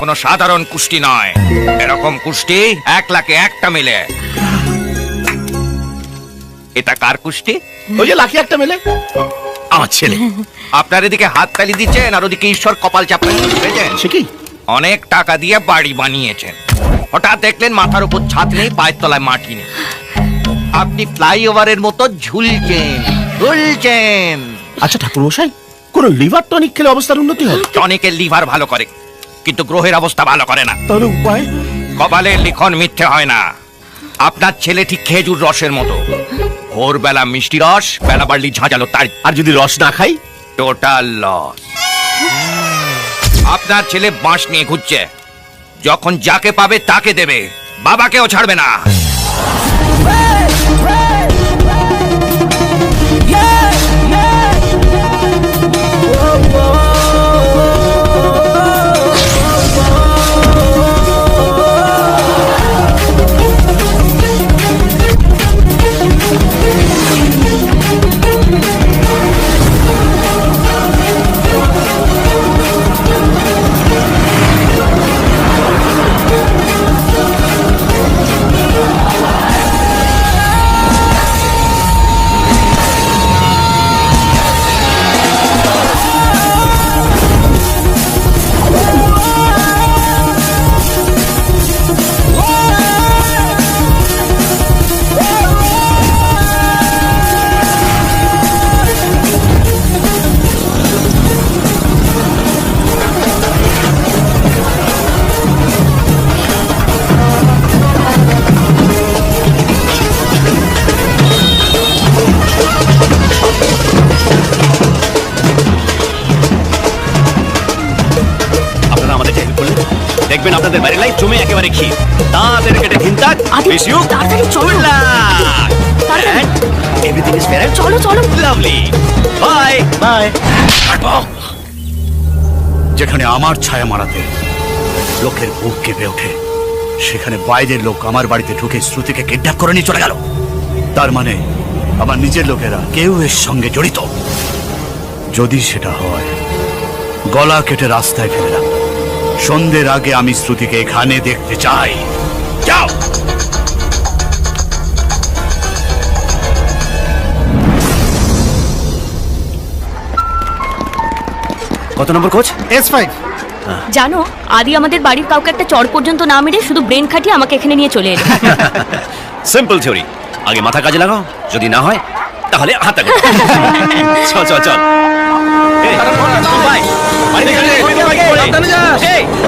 কোনো সাধারণ কুষ্টি নয়। এরকম কুষ্টি এক লাখে একটা মেলে। এটা কার কুষ্টি? ওই যে লাকি একটা মেলে। আমার ছেলে। আপনার এদিকে হাত তালি দিচ্ছেন আর ওদিকে ঈশ্বর কপাল চাপড়ে বুঝেছেন? সে কি? অনেক টাকা দিয়ে বাড়ি বানিয়েছেন। হঠাৎ দেখলেন মাথার উপর ছাদ নেই পায়ের তলায় মাটি নেই। আপনি ফ্লাইওভারের মতো ঝুলছেন ঝুলছেন। আচ্ছা ঠাকুর মশাই কোন লিভার টনিক খেলে অবস্থার উন্নতি হবে টনিকের লিভার ভালো করে। কিন্তু গ্রহের অবস্থা ভালো করে না। তাহলে উপায়? কপালের লিখন মিথ্যে হয় না। আপনার ছেলে ঠিক খেজুর রসের মতো। ভোরবেলা মিষ্টি রস বেলা বাড়লি ঝাঁঝালো তার। আর যদি রস না খাই? টোটাল লস আপনার ছেলে বাঁশ নিয়ে ঘুরছে যখন যাকে পাবে তাকে দেবে। বাবাকেও ছাড়বে না। দেখবেন আপনাদের বাড়ির লাইফ জমে একেবারে ক্ষীর। তাদের কেটে আদি, উইশ ইউ তাড়াতাড়ি চলো। এভরিথিং ইজ ফেয়ার চলো চলো। লাভলি বাই বাই যেখানে আমার ছায়া মারাতে লোকের বুক কেঁপে ওঠে সেখানে বাইরের লোক আমার বাড়িতে ঢুকে শ্রুতিকে কিডন্যাপ করে নিয়ে চলে গেল। তার মানে আমার নিজের লোকেরা কেউ এর সঙ্গে জড়িত। যদি সেটা হয় গলা কেটে রাস্তায় ফেলে রাখ সন্ধ্যের আগে আমি শ্রুতিকে এখানে দেখতে চাই যাও কত নম্বর কোচ এস ফাইভ জানো আদি আমাদের বাড়ির কাউকে একটা চড় পর্যন্ত না মেরে শুধু ব্রেন খাটিয়ে আমাকে এখানে নিয়ে চলে এলো সিম্পল থিওরি আগে মাথা কাজে লাগাও যদি না হয় তাহলে হাতে। চল চল চল Okay. Okay.